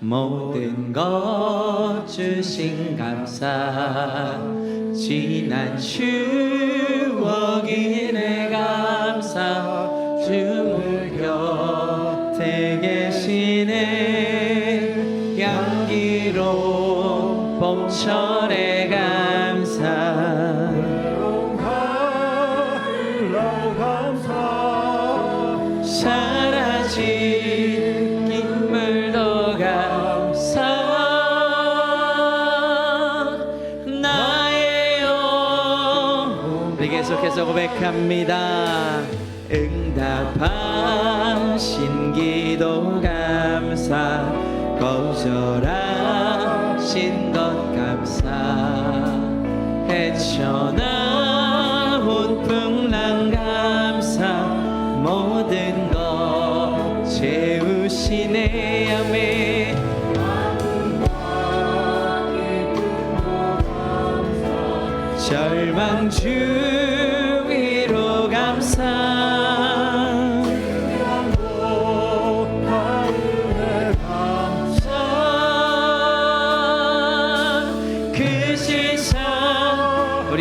모든 것 주신 감사. 지난 추억이 내 감사. 주물 곁에 계시네. 향기로 봄철의 감사. 사라진 계속해서 고백합니다. 응답하신 기도 감사 거절하신 것 감사. 헤쳐나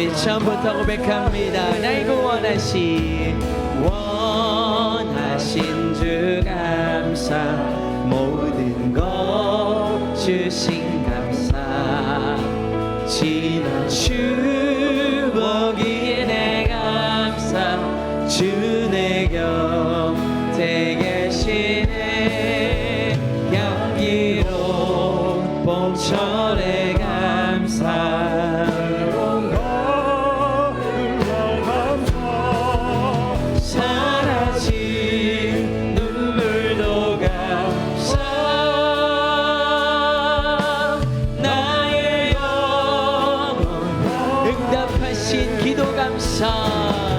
우리 처음부터 고백합니다. 날 구원하신 원하신 주 감사 모든 것 주신 감사. 지난 추 응답하신 기도 감사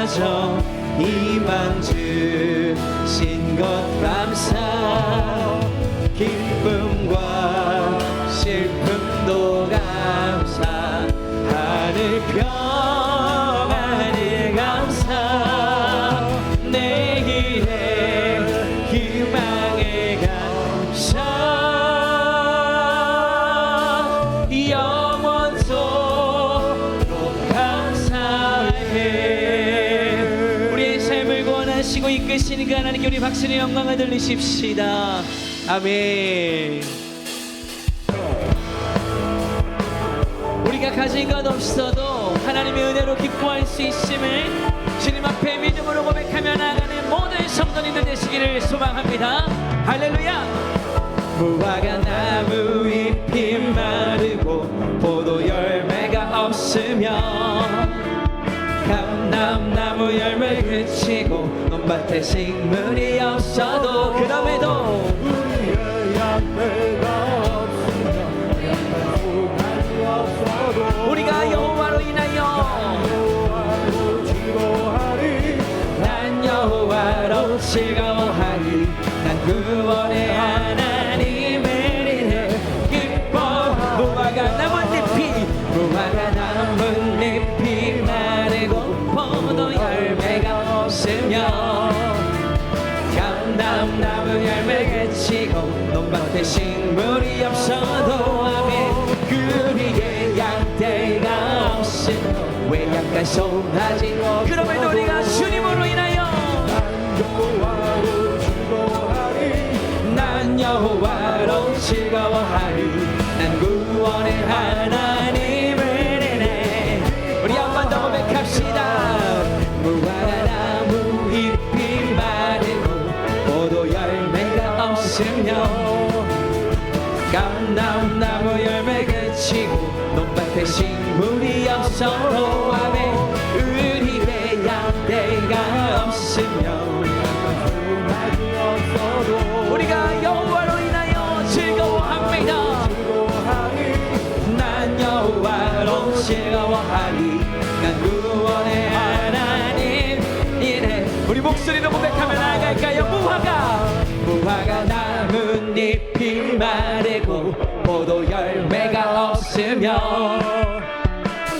가정 이만 주신 것 감사. 기쁨과 슬픔도 감사 하늘 평 그 하나님께 우리 박수의 영광을 돌리십시다. 아멘. 우리가 가진 것 없어도 하나님의 은혜로 기뻐할 수 있음을 주님 앞에 믿음으로 고백하며 나가는 모든 성도님들 되시기를 소망합니다. 할렐루야. 무화과 나무 잎이 마르고 포도 열매가 없으며 감남나무 열매 그치고 논밭에 식물이 없어도 그럼에도 우리가 여호와로 인하여 난 여호와로 즐거워 여호와로 즐거워하리. 난 구원의 하나님을 내네. 우리 한번 더 고백합시다. 무한한 나무 잎이 마르고 모두 열매가 없으며 감나무 나무 열매 그치고 논밭에 식물이 없어 없으며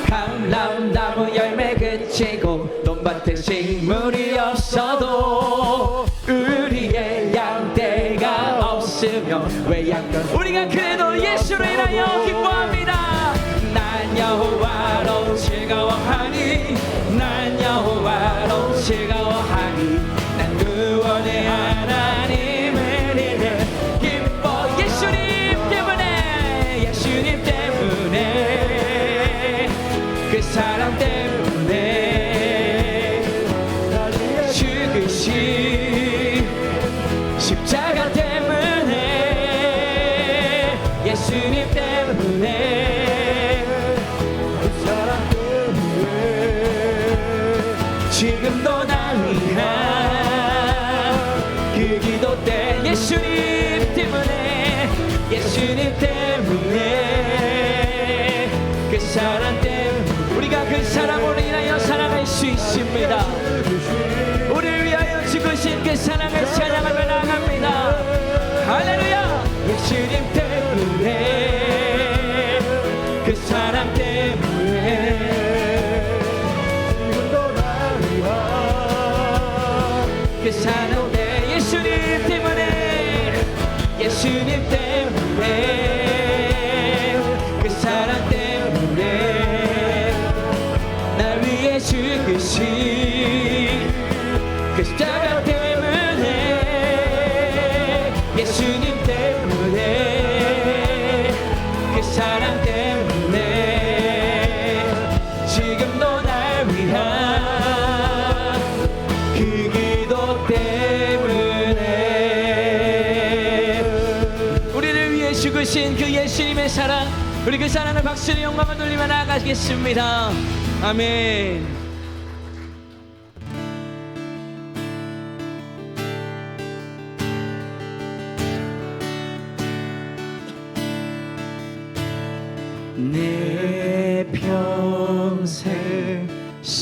감람나무 열매 그치고 논밭에 식물이 없어도 우리의 양떼가 없으며 왜 양떼 지금도 날 위한 그 기도 때 예수님 때문에 예수님 때문에. 그 사랑 때문에 우리가 그 사랑으로 인하여 살아갈 수 있습니다. 우리를 위하여 죽으신 그 사랑을 찬양하며 나갑니다. 할렐루야 예수님 때문에 그 사랑 때문에. 지금도 날 위한 그 기도 때문에. 우리를 위해 죽으신 그 예수님의 사랑 우리 그 사랑을 박수로 영광을 돌리며 나아가겠습니다. 아멘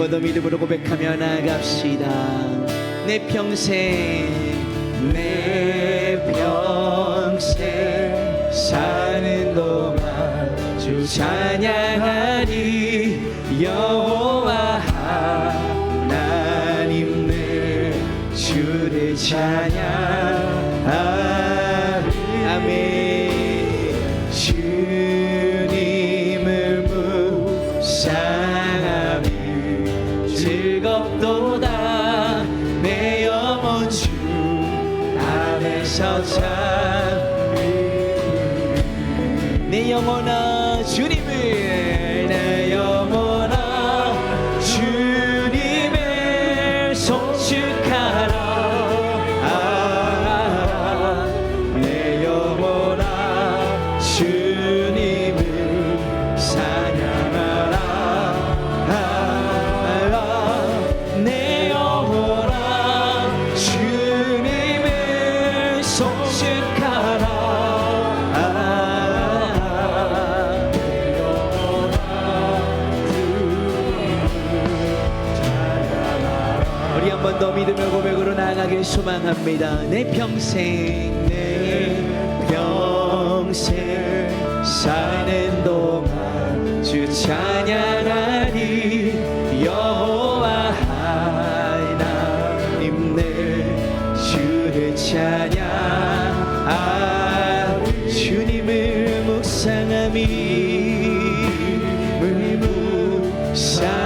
한번 더 믿음으로 고백하며 나갑시다. 내 평생 내 평생 사는 동안 주 찬양하리. 여호 한 번 더 믿음의 고백으로 나아가길 소망합니다. 내 평생 내 평생 사는 동안 주 찬양하니 여호와 하나님 내 주를 찬양 아, 주님을 묵상함이 의무상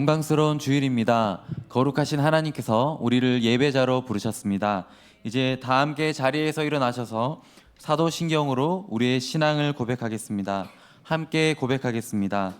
영광스러운 주일입니다. 거룩하신 하나님께서 우리를 예배자로 부르셨습니다. 이제 다 함께 자리에서 일어나셔서 사도신경으로 우리의 신앙을 고백하겠습니다. 함께 고백하겠습니다.